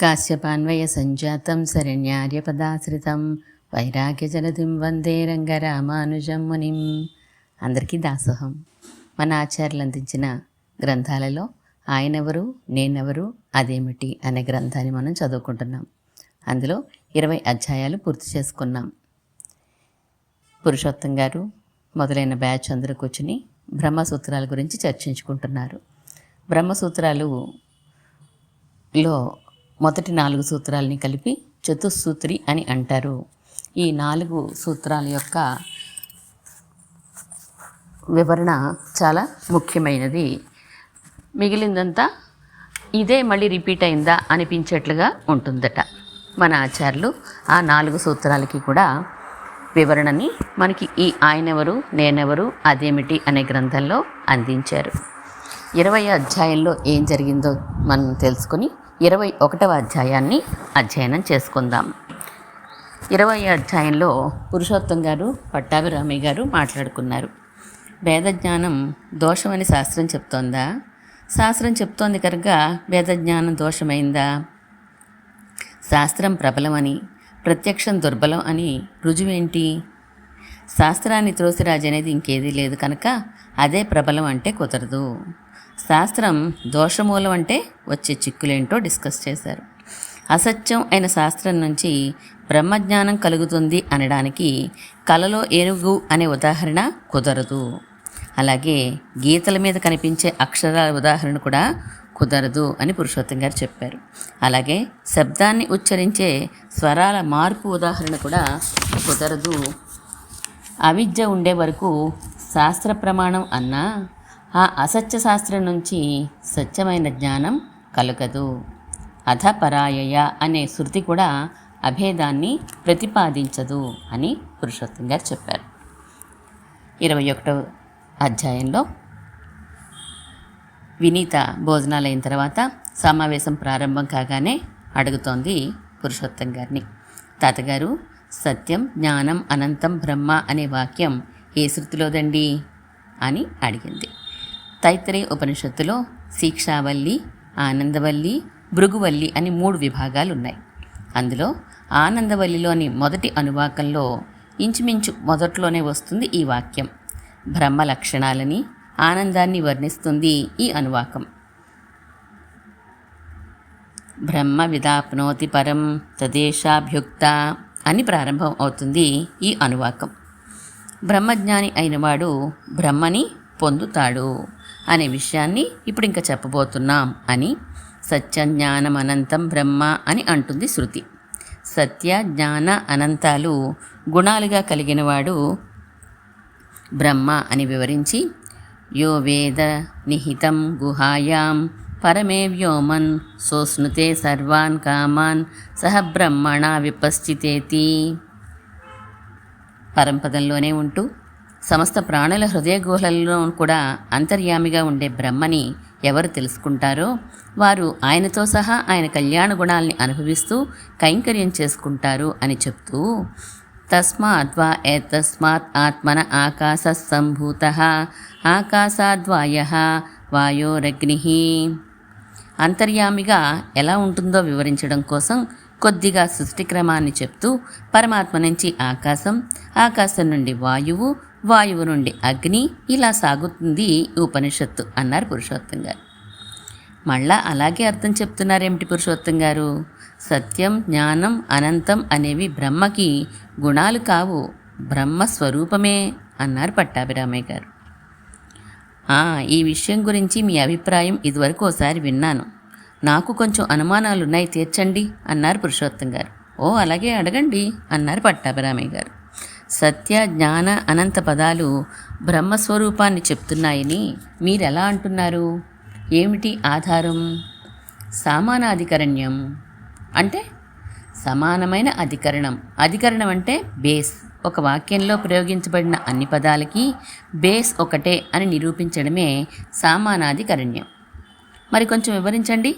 కాశ్యపాన్వయ సంజాతం శరణ్యార్యపదాశ్రితం వైరాగ్యజలధిం వందే రంగరామానుజం మునిం అందరికీ దాసోహం. మన ఆచార్యులు అందించిన గ్రంథాలలో ఆయనెవరు నేనెవరు అదేమిటి అనే గ్రంథాన్ని మనం చదువుకుంటున్నాం. అందులో ఇరవై అధ్యాయాలు పూర్తి చేసుకున్నాం. పురుషోత్తం గారు మొదలైన బ్యాచ్ అందరూ కూర్చుని బ్రహ్మసూత్రాల గురించి చర్చించుకుంటున్నారు. బ్రహ్మసూత్రాలు లో మొదటి నాలుగు సూత్రాలని కలిపి చతుస్సూత్రి అని అంటారు. ఈ నాలుగు సూత్రాల యొక్క వివరణ చాలా ముఖ్యమైనది. మిగిలిందంతా ఇదే మళ్ళీ రిపీట్ అయిందా అనిపించేట్లుగా ఉంటుందట. మన ఆచార్యులు ఆ నాలుగు సూత్రాలకి కూడా వివరణని మనకి ఈ ఆయనెవరు నేనెవరు అదేమిటి అనే గ్రంథంలో అందించారు. ఇరవై అధ్యాయంలో ఏం జరిగిందో మనం తెలుసుకొని ఇరవై ఒకటవ అధ్యాయాన్ని అధ్యయనం చేసుకుందాం. ఇరవై అధ్యాయంలో పురుషోత్తం గారు పట్టాభిరామి గారు మాట్లాడుకున్నారు. వేదజ్ఞానం దోషమని శాస్త్రం చెప్తోందా? శాస్త్రం చెప్తోంది కనుక వేదజ్ఞానం దోషమైందా? శాస్త్రం ప్రబలమని ప్రత్యక్షం దుర్బలం అని రుజువేంటి? శాస్త్రాన్ని త్రోసిరాజు అనేది ఇంకేదీ లేదు కనుక అదే ప్రబలం అంటే కుదరదు. శాస్త్రం దోషమూలం అంటే వచ్చే చిక్కులేంటో డిస్కస్ చేశారు. అసత్యం అయిన శాస్త్రం నుంచి బ్రహ్మజ్ఞానం కలుగుతుంది అనడానికి కలలో ఏనుగు అనే ఉదాహరణ కుదరదు. అలాగే గీతల మీద కనిపించే అక్షరాల ఉదాహరణ కూడా కుదరదు అని పురుషోత్తం గారు చెప్పారు. అలాగే శబ్దాన్ని ఉచ్చరించే స్వరాల మార్పు ఉదాహరణ కూడా కుదరదు. అవిద్య ఉండే వరకు శాస్త్ర ప్రమాణం అన్నా ఆ అసత్య శాస్త్రం నుంచి సత్యమైన జ్ఞానం కలగదు. అధపరాయయ అనే శృతి కూడా అభేదాన్ని ప్రతిపాదించదు అని పురుషోత్తం గారు చెప్పారు. ఇరవై ఒకటవ అధ్యాయంలో వినీత భోజనాలైన తర్వాత సమావేశం ప్రారంభం కాగానే అడుగుతోంది పురుషోత్తం గారిని. తాతగారు సత్యం జ్ఞానం అనంతం బ్రహ్మ అనే వాక్యం ఏ శృతిలోదండి? అని అడిగింది. తైత్రే ఉపనిషత్తులో శిక్షావల్లి ఆనందవల్లి భృగువల్లి అని మూడు విభాగాలు ఉన్నాయి అందులో ఆనందవల్లిలోని మొదటి అనువాకంలో ఇంచుమించు మొదట్లోనే వస్తుంది ఈ వాక్యం. బ్రహ్మ లక్షణాలని ఆనందాన్ని వర్ణిస్తుంది ఈ అనువాకం. బ్రహ్మ విదాప్నోతి పరం తదేశాభ్యుక్త అని ప్రారంభం అవుతుంది ఈ అనువాకం. బ్రహ్మజ్ఞాని అయినవాడు బ్రహ్మని పొందుతాడు. అనే విషయాన్ని ఇప్పుడు ఇంకా చెప్పబోతున్నాం అని సత్యజ్ఞానం అనంతం బ్రహ్మ అని అంటుంది శృతి. సత్య జ్ఞాన అనంతాలు గుణాలుగా కలిగినవాడు బ్రహ్మ అని వివరించి యో వేద నిహితం గుహాయాం పరమే వ్యోమన్ సోస్నుతే సర్వాన్ కామాన్ సహ బ్రహ్మణ విపశ్చితేతి. పరంపదంలోనే ఉంటూ సమస్త ప్రాణుల హృదయ గుహలలో కూడా అంతర్యామిగా ఉండే బ్రహ్మని ఎవరు తెలుసుకుంటారో వారు ఆయనతో సహా ఆయన కళ్యాణ గుణాల్ని అనుభవిస్తూ కైంకర్యం చేసుకుంటారు అని చెప్తూ తస్మాద్వా ఏతస్మాత్ ఆత్మన ఆకాశ సంభూత ఆకాశాద్వాయ వాయోరగ్ని. అంతర్యామిగా ఎలా ఉంటుందో వివరించడం కోసం కొద్దిగా సృష్టి క్రమాన్ని చెప్తూ పరమాత్మ నుంచి ఆకాశం ఆకాశం నుండి వాయువు వాయువు నుండి అగ్ని ఇలా సాగుతుంది ఉపనిషత్తు అన్నారు పురుషోత్తం గారు. మళ్ళా అలాగే అర్థం చెప్తున్నారేమిటి పురుషోత్తం గారు? సత్యం జ్ఞానం అనంతం అనేవి బ్రహ్మకి గుణాలు కావు బ్రహ్మ స్వరూపమే అన్నారు పట్టాభిరామయ్య గారు. ఈ విషయం గురించి మీ అభిప్రాయం ఇదివరకు ఒకసారి విన్నాను. నాకు కొంచెం అనుమానాలు ఉన్నాయి తీర్చండి అన్నారు పురుషోత్తం గారు. ఓ అలాగే అడగండి అన్నారు పట్టాభిరామయ్య గారు. సత్య జ్ఞాన అనంత పదాలు బ్రహ్మస్వరూపాన్ని చెప్తున్నాయని మీరెలా అంటున్నారు? ఏమిటి ఆధారం? సామానాధికరణ్యం అంటే సమానమైన అధికరణం. అధికరణం అంటే బేస్. ఒక వాక్యంలో ప్రయోగించబడిన అన్ని పదాలకి బేస్ ఒకటే అని నిరూపించడమే సామానాధికరణ్యం. మరి కొంచెం వివరించండి.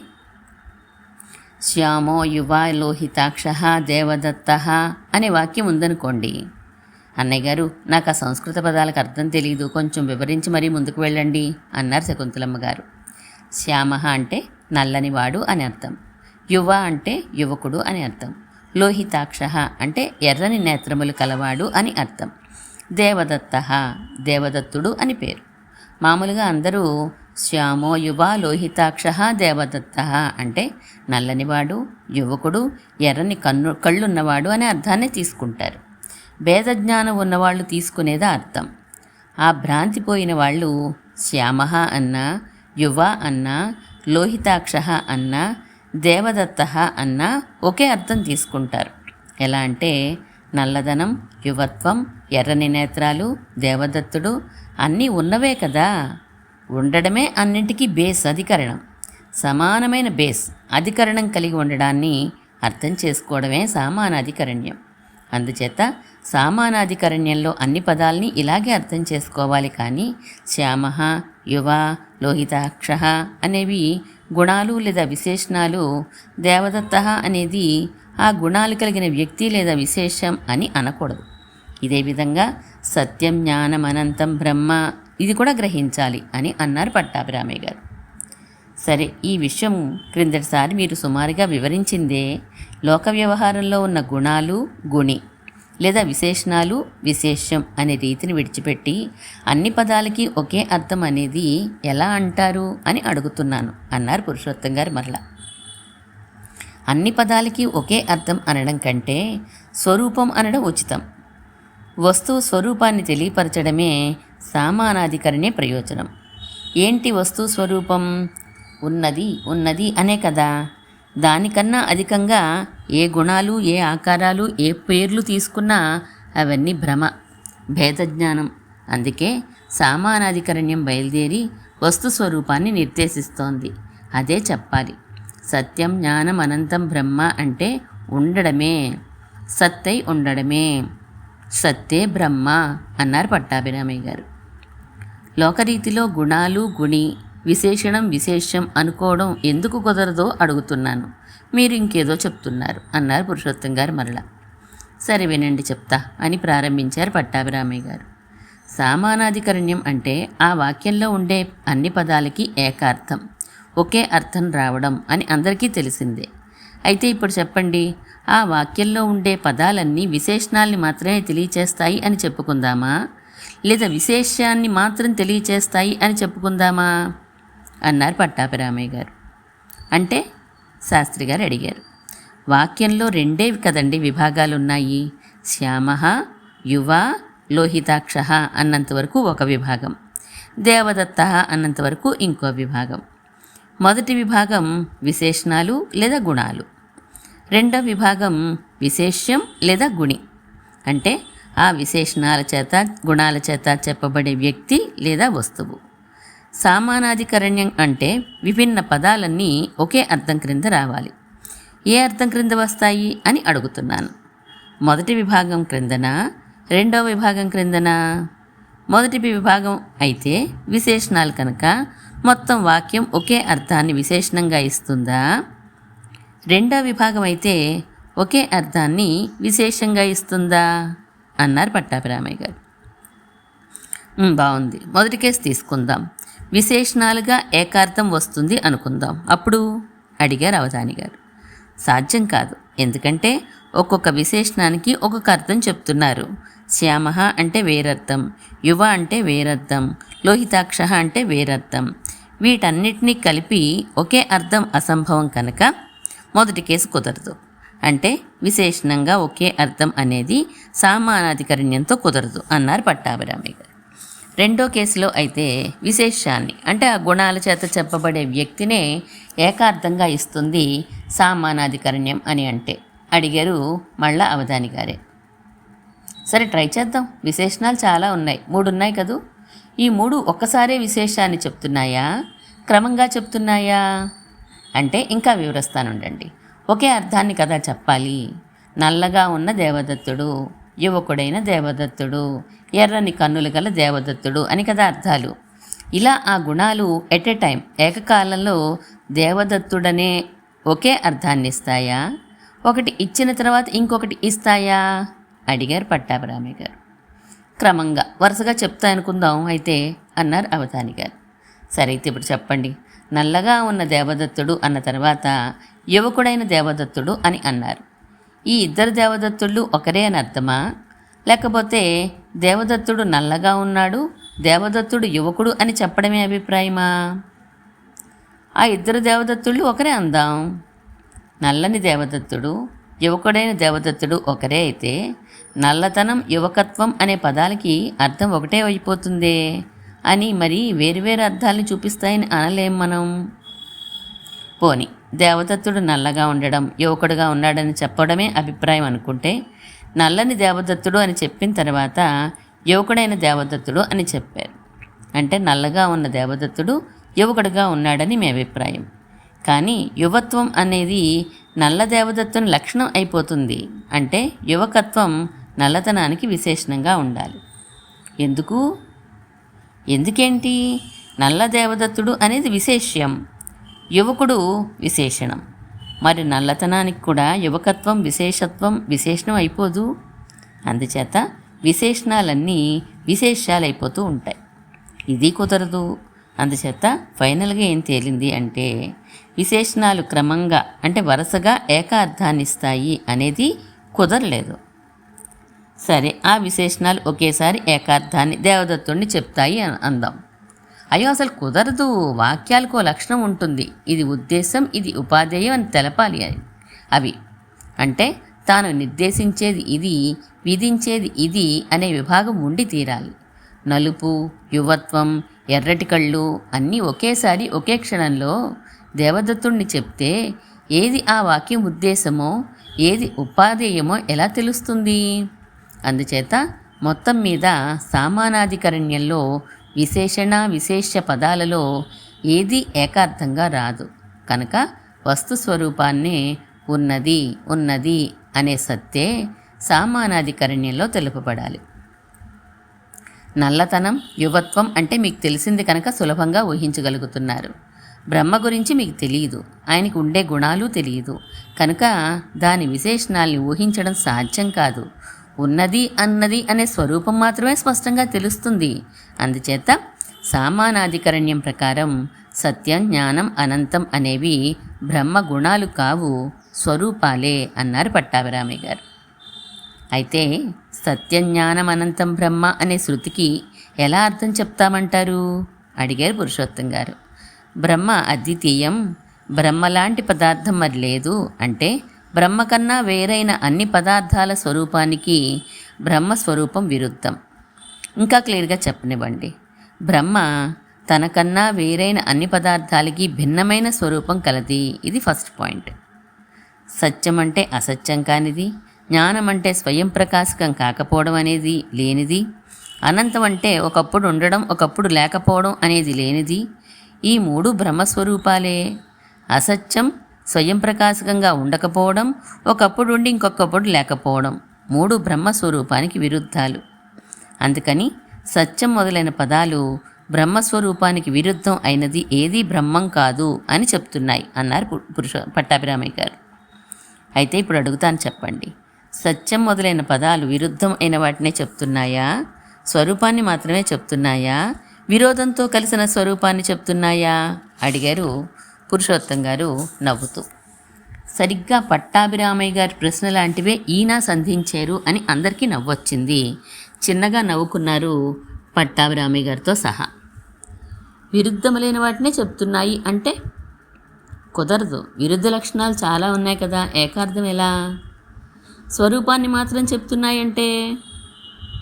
శ్యామో యువ లోహితాక్ష దేవదత్త అనే వాక్యం ఉందనుకోండి. అన్నయ్య గారు నాకు ఆ సంస్కృత పదాలకు అర్థం తెలియదు కొంచెం వివరించి మరీ ముందుకు వెళ్ళండి అన్నారు శకుంతలమ్మ గారు. శ్యామ అంటే నల్లనివాడు అని అర్థం. యువ అంటే యువకుడు అని అర్థం. లోహితాక్ష అంటే ఎర్రని నేత్రములు కలవాడు అని అర్థం. దేవదత్త దేవదత్తుడు అని పేరు. మామూలుగా అందరూ శ్యామో యువ లోహితాక్ష దేవదత్త అంటే నల్లనివాడు యువకుడు ఎర్రని కన్ను కళ్ళున్నవాడు అనే అర్థాన్ని తీసుకుంటారు. భేదజ్ఞానం ఉన్నవాళ్ళు తీసుకునేది అర్థం. ఆ భ్రాంతి పోయిన వాళ్ళు శ్యామ అన్న యువ అన్న లోహితాక్ష అన్న దేవదత్త అన్న ఒకే అర్థం తీసుకుంటారు. ఎలా అంటే నల్లదనం యువత్వం ఎర్రని నేత్రాలు దేవదత్తుడు అన్నీ ఉన్నవే కదా. ఉండడమే అన్నింటికీ బేస్ అధికరణం. సమానమైన బేస్ అధికరణం కలిగి ఉండడాన్ని అర్థం చేసుకోవడమే సామానాధికరణ్యం అందుచేత సామానాధికరణ్యంలో అన్ని పదాలని ఇలాగే అర్థం చేసుకోవాలి కానీ శ్యామ యువ లోహితాక్ష అనేవి గుణాలు లేదా విశేషణాలు దేవదత్త అనేది ఆ గుణాలు కలిగిన వ్యక్తి లేదా విశేషం అని అనకూడదు. ఇదే విధంగా సత్యం జ్ఞానం అనంతం బ్రహ్మ ఇది కూడా గ్రహించాలి అని అన్నారు పట్టాభిరామయ్య గారు. సరే ఈ విషయం క్రిందటిసారి మీరు సుమారుగా వివరించిందే లోక వ్యవహారంలో ఉన్న గుణాలు గుణి లేదా విశేషణాలు విశేషం అనే రీతిని విడిచిపెట్టి అన్ని పదాలకి ఒకే అర్థం అనేది ఎలా అంటారు అని అడుగుతున్నాను అన్నారు పురుషోత్తం గారు మరలా. అన్ని పదాలకి ఒకే అర్థం అనడం కంటే స్వరూపం అనడం ఉచితం. వస్తువు స్వరూపాన్ని తెలియపరచడమే సామానాధికరణే ప్రయోజనం. ఏంటి వస్తు స్వరూపం? ఉన్నది ఉన్నది అనే కదా. దానికన్నా అధికంగా ఏ గుణాలు ఏ ఆకారాలు ఏ పేర్లు తీసుకున్నా అవన్నీ భ్రమ భేదజ్ఞానం. అందుకే సామానాధికరణ్యం బయలుదేరి వస్తు స్వరూపాన్ని నిర్దేశిస్తోంది. అదే చెప్పాలి. సత్యం జ్ఞానం అనంతం బ్రహ్మ అంటే ఉండడమే. సత్తై ఉండడమే. సత్తే బ్రహ్మ అన్నారు పట్టాభిరామయ్య గారు. లోకరీతిలో గుణాలు గుణి విశేషణం విశేషం అనుకోవడం ఎందుకు కుదరదో అడుగుతున్నాను. మీరు ఇంకేదో చెప్తున్నారు అన్నారు పురుషోత్తం గారు మరలా. సరే వినండి చెప్తా అని ప్రారంభించారు పట్టాభిరామయ్య గారు. సామానాధికరణ్యం అంటే ఆ వాక్యంలో ఉండే అన్ని పదాలకి ఏకార్థం ఒకే అర్థం రావడం అని అందరికీ తెలిసిందే. అయితే ఇప్పుడు చెప్పండి ఆ వాక్యంలో ఉండే పదాలన్నీ విశేషణాల్ని మాత్రమే తెలియచేస్తాయి అని చెప్పుకుందామా? లేదా విశేషాన్ని మాత్రం తెలియచేస్తాయి అని చెప్పుకుందామా? అన్నారు పట్టాభిరామయ్య గారు. అంటే శాస్త్రి గారు అడిగారు. వాక్యంలో రెండే కదండి విభాగాలు ఉన్నాయి శ్యామ యువ లోహితాక్ష అన్నంతవరకు ఒక విభాగం. దేవదత్త అన్నంతవరకు ఇంకో విభాగం. మొదటి విభాగం విశేషణాలు లేదా గుణాలు. రెండవ విభాగం విశేష్యం లేదా గుణి. అంటే ఆ విశేషణాల చేత గుణాల చేత చెప్పబడే వ్యక్తి లేదా వస్తువు. సామానాధికరణ్యం అంటే విభిన్న పదాలన్నీ ఒకే అర్థం క్రింద రావాలి. ఏ అర్థం క్రింద వస్తాయి అని అడుగుతున్నాను. మొదటి విభాగం క్రిందన? రెండవ విభాగం క్రిందన? మొదటి విభాగం అయితే విశేషణాలు కనుక మొత్తం వాక్యం ఒకే అర్థాన్ని విశేషణంగా ఇస్తుందా? రెండవ విభాగం అయితే ఒకే అర్థాన్ని విశేషంగా ఇస్తుందా? అన్నారు పట్టాభిరామయ్య గారు. బాగుంది. మొదటి కేసు తీసుకుందాం. విశేషణాలుగా ఏకార్థం వస్తుంది అనుకుందాం. అప్పుడు అడిగారు అవధాని గారు. సాధ్యం కాదు. ఎందుకంటే ఒక్కొక్క విశేషణానికి ఒక్కొక్క అర్థం చెప్తున్నారు. శ్యామ అంటే వేరర్థం యువ అంటే వేరర్థం లోహితాక్ష అంటే వేరర్థం. వీటన్నిటినీ కలిపి ఒకే అర్థం అసంభవం కనుక మొదటి కేసు కుదరదు. అంటే విశేషణంగా ఒకే అర్థం అనేది సామానాధికరణ్యంతో కుదరదు అన్నారు పట్టాభిరామి గారు. రెండో కేసులో అయితే విశేషాన్ని అంటే ఆ గుణాల చేత చెప్పబడే వ్యక్తినే ఏకార్థంగా ఇస్తుంది సామానాధికరణ్యం అని అంటే. అడిగారు మళ్ళా అవధాని గారే. సరే ట్రై చేద్దాం. విశేషణాలు చాలా ఉన్నాయి. మూడు ఉన్నాయి కదూ? ఈ మూడు ఒక్కసారే విశేషాన్ని చెప్తున్నాయా? క్రమంగా చెప్తున్నాయా? అంటే ఇంకా వివరిస్తానుండండి. ఒకే అర్థాన్ని కదా చెప్పాలి. నల్లగా ఉన్న దేవదత్తుడు యువకుడైన దేవదత్తుడు ఎర్రని కన్నులు గల దేవదత్తుడు అని కదా అర్థాలు. ఇలా ఆ గుణాలు ఎట్ ఎ టైం ఏకకాలంలో దేవదత్తుడనే ఒకే అర్థాన్ని ఇస్తాయా? ఒకటి ఇచ్చిన తర్వాత ఇంకొకటి ఇస్తాయా? అడిగారు పట్టాభిరామి గారు. క్రమంగా వరుసగా చెప్తా అనుకుందాం అయితే అన్నారు అవధాని గారు. సరే అయితే ఇప్పుడు చెప్పండి. నల్లగా ఉన్న దేవదత్తుడు అన్న తర్వాత యువకుడైన దేవదత్తుడు అని అన్నారు. ఈ ఇద్దరు దేవదత్తుళ్ళు ఒకరే అని అర్థమా? లేకపోతే దేవదత్తుడు నల్లగా ఉన్నాడు దేవదత్తుడు యువకుడు అని చెప్పడమే అభిప్రాయమా? ఆ ఇద్దరు దేవదత్తుళ్ళు ఒకరే అందాం. నల్లని దేవదత్తుడు యువకుడైన దేవదత్తుడు ఒకరే అయితే నల్లతనం యువకత్వం అనే పదాలకి అర్థం ఒకటే అయిపోతుందే అని మరి వేరువేరు అర్థాలను చూపిస్తాయని అనలేం మనం? పోనీ దేవదత్తుడు నల్లగా ఉండడం యువకుడుగా ఉన్నాడని చెప్పడమే అభిప్రాయం అనుకుంటే నల్లని దేవదత్తుడు అని చెప్పిన తర్వాత యువకుడైన దేవదత్తుడు అని చెప్పారు. అంటే నల్లగా ఉన్న దేవదత్తుడు యువకుడుగా ఉన్నాడని మీ అభిప్రాయం. కానీ యువత్వం అనేది నల్ల దేవదత్తుని లక్షణం అయిపోతుంది. అంటే యువకత్వం నల్లతనానికి విశేషణంగా ఉండాలి. ఎందుకు? ఎందుకేంటి? నల్ల దేవదత్తుడు అనేది విశేష్యం. యువకుడు విశేషణం. మరి నల్లతనానికి కూడా యువకత్వం విశేషత్వం విశేషణం అయిపోదు. అందుచేత విశేషణాలన్నీ విశేషాలు అయిపోతూ ఉంటాయి. ఇది కుదరదు. అందుచేత ఫైనల్గా ఏం తేలింది అంటే విశేషణాలు క్రమంగా అంటే వరుసగా ఏకార్థాన్ని ఇస్తాయి అనేది కుదరలేదు. సరే ఆ విశేషణాలు ఒకేసారి ఏకార్థాన్ని దేవదత్తుడిని చెప్తాయి అని అందాం. అయ్యో అసలు కుదరదు. వాక్యాలకు లక్షణం ఉంటుంది. ఇది ఉద్దేశం ఇది ఉపాధ్యాయం అని తెలపాలి అని అవి అంటే తాను నిర్దేశించేది ఇది విధించేది ఇది అనే విభాగం ఉండి తీరాలి. నలుపు యువత్వం ఎర్రటి కళ్ళు అన్నీ ఒకేసారి ఒకే క్షణంలో దేవదత్తుణ్ణి చెప్తే ఏది ఆ వాక్యం ఉద్దేశమో ఏది ఉపాధేయమో ఎలా తెలుస్తుంది? అందుచేత మొత్తం మీద సామానాధికరణ్యంలో విశేషణ విశేష పదాలలో ఏది ఏకార్థంగా రాదు. కనుక వస్తు స్వరూపాన్నే ఉన్నది ఉన్నది అనే సత్తే సామానాధికరణ్యంలో తెలుపబడాలి. నల్లతనం యువత్వం అంటే మీకు తెలిసింది కనుక సులభంగా ఊహించగలుగుతున్నారు. బ్రహ్మ గురించి మీకు తెలియదు ఆయనకు ఉండే గుణాలు తెలియదు. కనుక దాని విశేషణాల్ని ఊహించడం సాధ్యం కాదు. ఉన్నది అన్నది అనే స్వరూపం మాత్రమే స్పష్టంగా తెలుస్తుంది. అందుచేత సామానాధికరణ్యం ప్రకారం సత్యం జ్ఞానం అనంతం అనేవి బ్రహ్మ గుణాలు కావు స్వరూపాలే అన్నారు పట్టాభిరామయ్య గారు. అయితే సత్యజ్ఞానం అనంతం బ్రహ్మ అనే శృతికి ఎలా అర్థం చెప్తామంటారు? అడిగారు పురుషోత్తం గారు. బ్రహ్మ అద్వితీయం బ్రహ్మ లాంటి పదార్థం మరి లేదు అంటే బ్రహ్మ కన్నా వేరైన అన్ని పదార్థాల స్వరూపానికి బ్రహ్మ స్వరూపం విరుద్ధం. ఇంకా క్లియర్గా చెప్పనివ్వండి. బ్రహ్మ తనకన్నా వేరైన అన్ని పదార్థాలకి భిన్నమైన స్వరూపం కలది. ఇది ఫస్ట్ పాయింట్. సత్యం అంటే అసత్యం కానిది జ్ఞానం అంటే స్వయం ప్రకాశకం కాకపోవడం అనేది లేనిది అనంతం అంటే ఒకప్పుడు ఉండడం ఒకప్పుడు లేకపోవడం అనేది లేనిది. ఈ మూడు బ్రహ్మస్వరూపాలే. అసత్యం స్వయం ప్రకాశకంగా ఉండకపోవడం ఒకప్పుడుండి ఇంకొకప్పుడు లేకపోవడం మూడు బ్రహ్మస్వరూపానికి విరుద్ధాలు. అందుకని సత్యం మొదలైన పదాలు బ్రహ్మస్వరూపానికి విరుద్ధం అయినది ఏదీ బ్రహ్మం కాదు అని చెప్తున్నాయి అన్నారు పు- పురుష పట్టాభిరామయ్య గారు. అయితే ఇప్పుడు అడుగుతాను చెప్పండి. సత్యం మొదలైన పదాలు విరుద్ధం అయిన వాటినే చెప్తున్నాయా? స్వరూపాన్ని మాత్రమే చెప్తున్నాయా? విరోధంతో కలిసిన స్వరూపాన్ని చెప్తున్నాయా? అడిగారు పురుషోత్తం గారు నవ్వుతూ సరిగ్గా పట్టాభిరామయ్య గారి ప్రశ్న లాంటివే ఈయన సంధించారు అని అందరికీ నవ్వొచ్చింది. చిన్నగా నవ్వుకున్నారు పట్టాభిరామయ్య గారితో సహా. విరుద్ధములైన వాటినే చెప్తున్నాయి అంటే కుదరదు. విరుద్ధ లక్షణాలు చాలా ఉన్నాయి కదా ఏకార్థం ఎలా? స్వరూపాన్ని మాత్రం చెప్తున్నాయంటే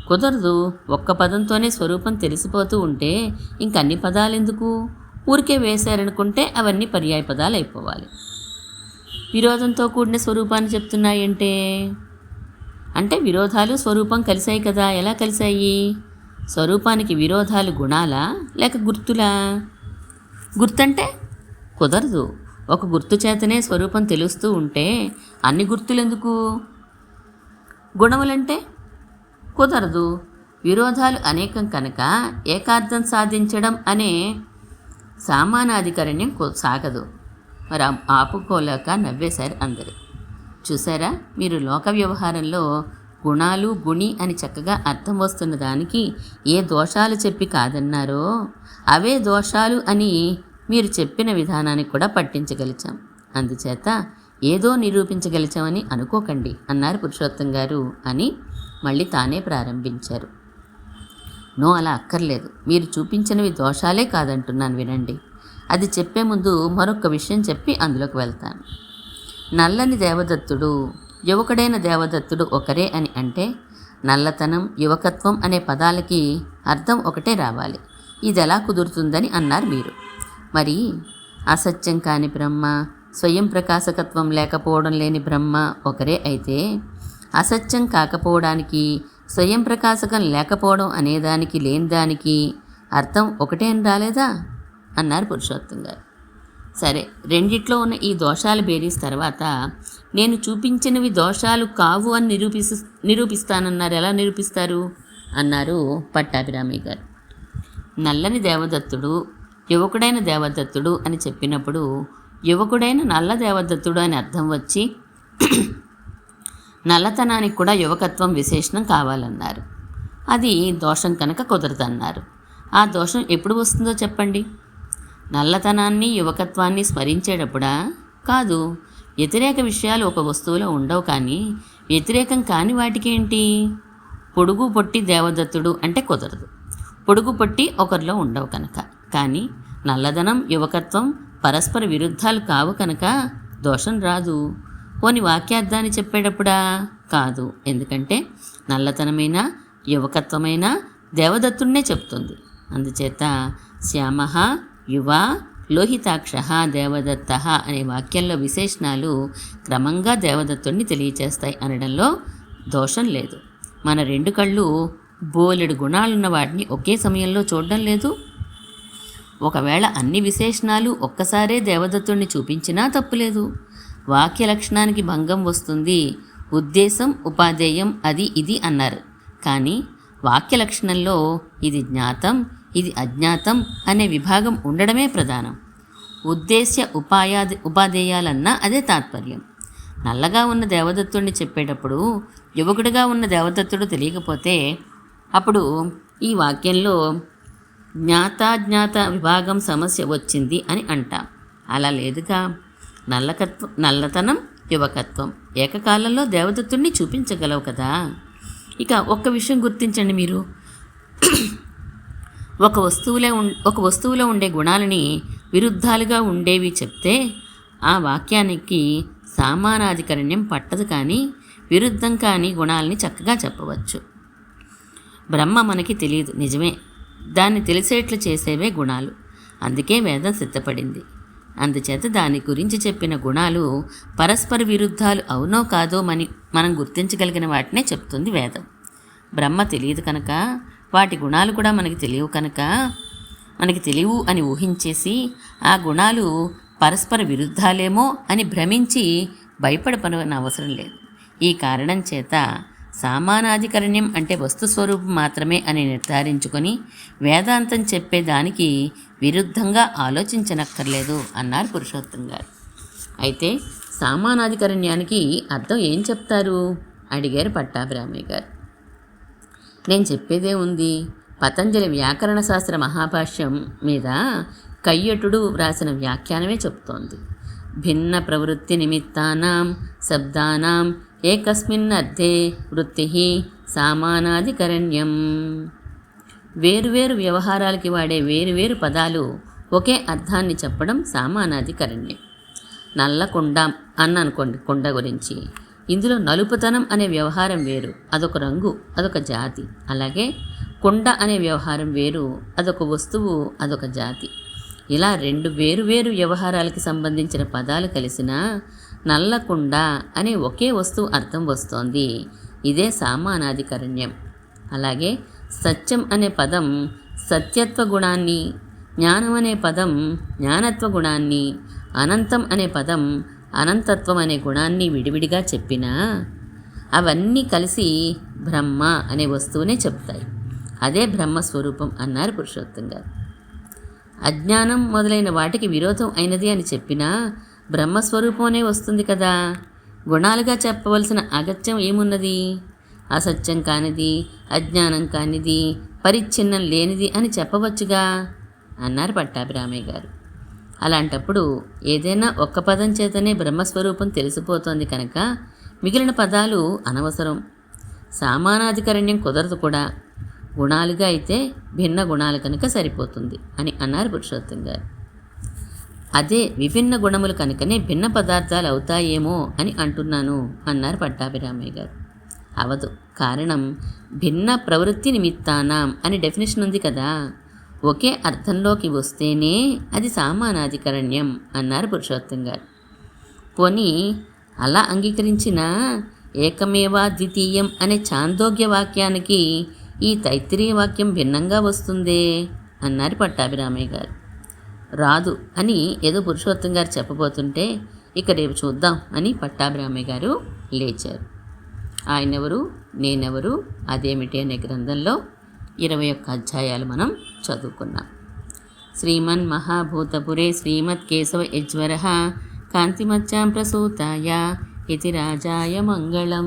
కుదరదు. ఒక్క పదంతోనే స్వరూపం తెలిసిపోతూ ఉంటే ఇంకన్ని పదాలు ఎందుకు ఊరికే వేశారనుకుంటే అవన్నీ పర్యాయ పదాలు అయిపోవాలి. విరోధంతో కూడిన స్వరూపాన్ని చెప్తున్నాయంటే? అంటే విరోధాలు స్వరూపం కలిశాయి కదా ఎలా కలిశాయి? స్వరూపానికి విరోధాలు గుణాలా లేక గుర్తులా? గుర్తంటే కుదరదు. ఒక గుర్తు చేతనే స్వరూపం తెలుస్తూ ఉంటే అన్ని గుర్తులు ఎందుకు గుణములంటే కుదరదు. విరోధాలు అనేకం కనుక ఏకార్థం సాధించడం అనే సామానాధికరణ్యం సాగదు. మరి ఆపుకోలేక నవ్వేశారు అందరు. చూసారా మీరు లోక వ్యవహారంలో గుణాలు గుణి అని చక్కగా అర్థం వస్తున్న దానికి ఏ దోషాలు చెప్పి కాదన్నారో అవే దోషాలు అని మీరు చెప్పిన విధానానికి కూడా పట్టించగలిచాం. అందుచేత ఏదో నిరూపించగలిచామని అనుకోకండి అన్నారు పురుషోత్తం గారు అని మళ్ళీ తానే ప్రారంభించారు. నో అలా అక్కర్లేదు. మీరు చూపించినవి దోషాలే కాదంటున్నాను వినండి. అది చెప్పే ముందు మరొక విషయం చెప్పి అందులోకి వెళ్తాను. నల్లని దేవదత్తుడు యువకుడైన దేవదత్తుడు ఒకరే అని అంటే నల్లతనం యువకత్వం అనే పదాలకి అర్థం ఒకటే రావాలి. ఇది ఎలా కుదురుతుందని అన్నారు మీరు. మరి అసత్యం కాని బ్రహ్మ స్వయం ప్రకాశకత్వం లేకపోవడం లేని బ్రహ్మ ఒకరే అయితే అసత్యం కాకపోవడానికి స్వయం ప్రకాశకం లేకపోవడం అనేదానికి లేని దానికి అర్థం ఒకటే అని రాలేదా? అన్నారు పురుషోత్తం గారు. సరే రెండిట్లో ఉన్న ఈ దోషాలు బేరీస్ తర్వాత నేను చూపించినవి దోషాలు కావు అని నిరూపిస్ నిరూపిస్తానన్నారు. ఎలా నిరూపిస్తారు? అన్నారు పట్టాభిరామి గారు. నల్లని దేవదత్తుడు యువకుడైన దేవదత్తుడు అని చెప్పినప్పుడు యువకుడైన నల్ల దేవదత్తుడు అని అర్థం వచ్చి నల్లతనానికి కూడా యువకత్వం విశేషణం కావాలన్నారు. అది దోషం కనుక కుదరదన్నారు. ఆ దోషం ఎప్పుడు వస్తుందో చెప్పండి. నల్లతనాన్ని యువకత్వాన్ని స్మరించేటప్పుడా? కాదు వ్యతిరేక విషయాలు ఒక వస్తువులో ఉండవు కానీ వ్యతిరేకం కాని వాటికేంటి? పొడుగు పొట్టి దేవదత్తుడు అంటే కుదరదు. పొడుగు పొట్టి ఒకరిలో ఉండవు కనుక. కానీ నల్లదనం యువకత్వం పరస్పర విరుద్ధాలు కావు కనుక దోషం రాదు. పోని వాక్యార్థాన్ని చెప్పేటప్పుడా? కాదు. ఎందుకంటే నల్లతనమైన యువకత్వమైన దేవదత్తుడినే చెప్తుంది. అందుచేత శ్యామ యువ లోహితాక్ష దేవదత్త అనే వాక్యంలో విశేషణాలు క్రమంగా దేవదత్తుడిని తెలియచేస్తాయి అనడంలో దోషం లేదు. మన రెండు కళ్ళు బోలెడు గుణాలున్న వాటిని ఒకే సమయంలో చూడడం లేదు. ఒకవేళ అన్ని విశేషణాలు ఒక్కసారే దేవదత్తుడిని చూపించినా తప్పులేదు వాక్య లక్షణానికి భంగం వస్తుంది. ఉద్దేశం ఉపాధేయం అది ఇది అన్నారు. కానీ వాక్య లక్షణంలో ఇది జ్ఞాతం ఇది అజ్ఞాతం అనే విభాగం ఉండడమే ప్రధానం. ఉద్దేశ్య ఉపాయాది ఉపాధేయాలన్నా అదే తాత్పర్యం. నల్లగా ఉన్న దేవదత్తుడిని చెప్పేటప్పుడు యువకుడిగా ఉన్న దేవదత్తుడు తెలియకపోతే అప్పుడు ఈ వాక్యంలో జ్ఞాతాజ్ఞాత విభాగం సమస్య వచ్చింది అని అంటాం. అలా లేదుగా? నల్లకత్వం నల్లతనం యువకత్వం. ఏకకాలంలో దేవదత్తుడిని చూపించగలవు కదా. ఇక ఒక్క విషయం గుర్తించండి మీరు. ఒక వస్తువులే ఉం ఒక వస్తువులో ఉండే గుణాలని విరుద్ధాలుగా ఉండేవి చెప్తే ఆ వాక్యానికి సామానాధికరణ్యం పట్టదు కానీ విరుద్ధం కాని గుణాలని చక్కగా చెప్పవచ్చు. బ్రహ్మ మనకి తెలియదు. నిజమే. దాన్ని తెలిసేట్లు చేసేవే గుణాలు. అందుకే వేదం సిద్ధపడింది. అందుచేత దాని గురించి చెప్పిన గుణాలు పరస్పర విరుద్ధాలు అవునో కాదో మని మనం గుర్తించగలిగిన వాటినే చెప్తుంది వేదం. బ్రహ్మ తెలియదు కనుక వాటి గుణాలు కూడా మనకి తెలియవు కనుక మనకి తెలియవు అని ఊహించేసి ఆ గుణాలు పరస్పర విరుద్ధాలేమో అని భ్రమించి భయపడపన అవసరం లేదు. ఈ కారణం చేత సామానాధికరణ్యం అంటే వస్తు స్వరూపం మాత్రమే అని నిర్ధారించుకొని వేదాంతం చెప్పేదానికి విరుద్ధంగా ఆలోచించనక్కర్లేదు అన్నారు పురుషోత్తం గారు. అయితే సామానాధికరణ్యానికి అర్థం ఏం చెప్తారు? అడిగారు పట్టాభిరామయ్య గారు. నేను చెప్పేదే ఉంది. పతంజలి వ్యాకరణ శాస్త్ర మహాభాష్యం మీద కయ్యటుడు వ్రాసిన వ్యాఖ్యానమే చెప్తోంది. భిన్న ప్రవృత్తి నిమిత్తానాం శబ్దానాం ఏకస్మిన్ అర్థే వృత్తి సామానాధికరణ్యం. వేరువేరు వ్యవహారాలకి వాడే వేరువేరు పదాలు ఒకే అర్థాన్ని చెప్పడం సామానాధికరణ్యం నల్ల కుండ అన్న అనుకోండి కుండ గురించి. ఇందులో నలుపుతనం అనే వ్యవహారం వేరు అదొక రంగు అదొక జాతి. అలాగే కుండ అనే వ్యవహారం వేరు అదొక వస్తువు అదొక జాతి. ఇలా రెండు వేరు వేరు వ్యవహారాలకి సంబంధించిన పదాలు కలిసిన నల్లకుండ అనే ఒకే వస్తువు అర్థం వస్తోంది. ఇదే సామానాధికరణ్యం అలాగే సత్యం అనే పదం సత్యత్వ గుణాన్ని జ్ఞానం అనే పదం జ్ఞానత్వ గుణాన్ని అనంతం అనే పదం అనంతత్వం అనే గుణాన్ని విడివిడిగా చెప్పినా అవన్నీ కలిసి బ్రహ్మ అనే వస్తువునే చెప్తాయి. అదే బ్రహ్మస్వరూపం అన్నారు పురుషోత్తం గారు. అజ్ఞానం మొదలైన వాటికి విరోధం అయినది అని చెప్పినా బ్రహ్మస్వరూపమే వస్తుంది కదా. గుణాలుగా చెప్పవలసిన అగత్యం ఏమున్నది? అసత్యం కానిది అజ్ఞానం కానిది పరిచ్ఛిన్నం లేనిది అని చెప్పవచ్చుగా? అన్నారు పట్టాభిరామయ్య గారు. అలాంటప్పుడు ఏదైనా ఒక్క పదం చేతనే బ్రహ్మస్వరూపం తెలిసిపోతోంది కనుక మిగిలిన పదాలు అనవసరం. సామానాధికరణ్యం కుదరదు కూడా. గుణాలుగా అయితే భిన్న గుణాలు కనుక సరిపోతుంది అని అన్నారు పురుషోత్తం గారు. అదే విభిన్న గుణములు కనుకనే భిన్న పదార్థాలు అవుతాయేమో అని అంటున్నాను అన్నారు పట్టాభిరామయ్య గారు. అవదు. కారణం భిన్న ప్రవృత్తి నిమిత్తానం అని డెఫినేషన్ ఉంది కదా. ఒకే అర్థంలోకి వస్తేనే అది సామానాధికరణ్యం అన్నారు పురుషోత్తం గారు. పోనీ అలా అంగీకరించిన ఏకమేవా ద్వితీయం అనే చాందోగ్య వాక్యానికి ఈ తైత్రీయ వాక్యం భిన్నంగా వస్తుందే అన్నారు పట్టాభిరామయ్య గారు. రాదు అని ఏదో పురుషోత్తం గారు చెప్పబోతుంటే ఇక రేపు చూద్దాం అని పట్టాభిరామయ్య గారు లేచారు. ఆయనెవరు? నేనెవరు? అదేమిటి అనే గ్రంథంలో ఇరవై ఒక్క అధ్యాయాలు మనం చదువుకున్నాం. శ్రీమన్ మహాభూతపురే శ్రీమత్ కేశవ యజ్వర కాంతిమత్యాం ప్రసూతాయ ఇది రాజాయ మంగళం.